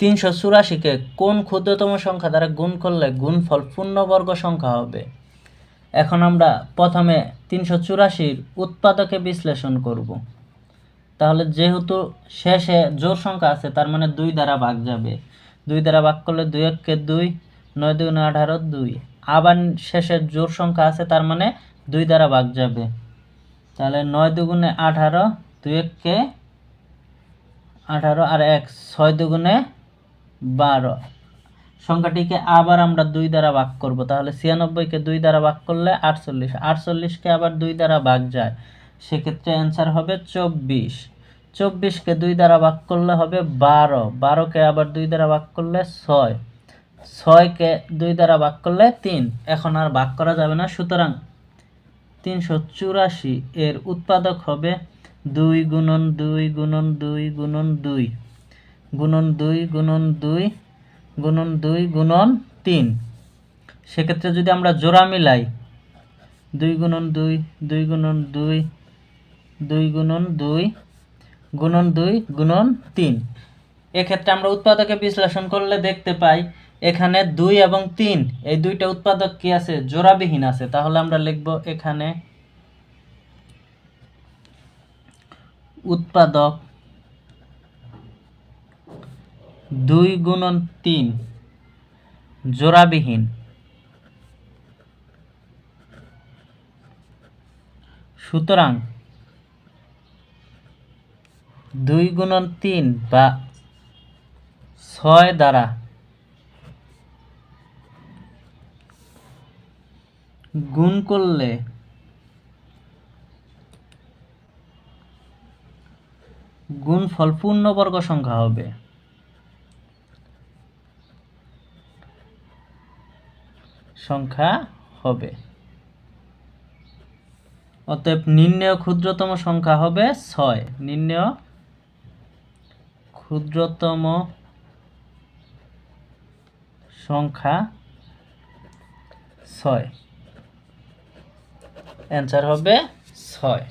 তিনশো চুরাশিকে কোন ক্ষুদ্রতম সংখ্যা দ্বারা গুণ করলে গুণফল পূর্ণবর্গ সংখ্যা হবে? এখন আমরা প্রথমে তিনশো চুরাশির উৎপাদকে বিশ্লেষণ করব। তাহলে যেহেতু শেষে জোর সংখ্যা আছে, তার মানে দুই দ্বারা ভাগ যাবে। দুই দ্বারা ভাগ করলে দুই এককে দুই, নয় দুগুণে আঠারো দুই। আবার শেষে জোর সংখ্যা আছে, তার মানে দুই দ্বারা ভাগ যাবে। তাহলে নয় দুগুণে আঠারো, দুই এককে আঠারো, আর এক, ছয় দুগুণে বারো। সংখ্যাটিকে আবার আমরা দুই দ্বারা ভাগ করব। তাহলে ছিয়ানব্বইকে দুই দ্বারা ভাগ করলে আটচল্লিশ। আটচল্লিশকে আবার দুই দ্বারা ভাগ যায়, সেক্ষেত্রে অ্যান্সার হবে চব্বিশ। চব্বিশকে দুই দ্বারা ভাগ করলে হবে বারো। বারোকে আবার দুই দ্বারা ভাগ করলে ছয়। ছয়কে দুই দ্বারা ভাগ করলে তিন। এখন আর ভাগ করা যাবে না। সুতরাং তিনশো চুরাশি এর উৎপাদক হবে দুই গুণন দুই গুণন দুই গুণন দুই। গুণন দুই গুণন দুই গুণন দুই, গুণন তিন। সেক্ষেত্রে যদি আমরা জোড়া মিলাই, দুই গুণন দুই দুই গুণন দুই দুই গুণন দুই গুণন দুই, গুণন তিন। এক্ষেত্রে আমরা উৎপাদকে বিশ্লেষণ করলে দেখতে পাই, এখানে দুই এবং তিন, এই দুইটা উৎপাদক কি আছে? জোড়াবিহীন আছে। তাহলে আমরা লিখব এখানে উৎপাদক দুই গুণন তিন, জোড়াবিহীন। সুতরাং দুই গুণন তিন বা ছয় দ্বারা গুণ করলে গুণফল পূর্ণবর্গ সংখ্যা হবে। সংখ্যা হবে। অতএব নির্ণয় ক্ষুদ্রতম সংখ্যা হবে ছয়। নির্ণয় ক্ষুদ্রতম সংখ্যা ছয়। অ্যান্সার হবে ছয়।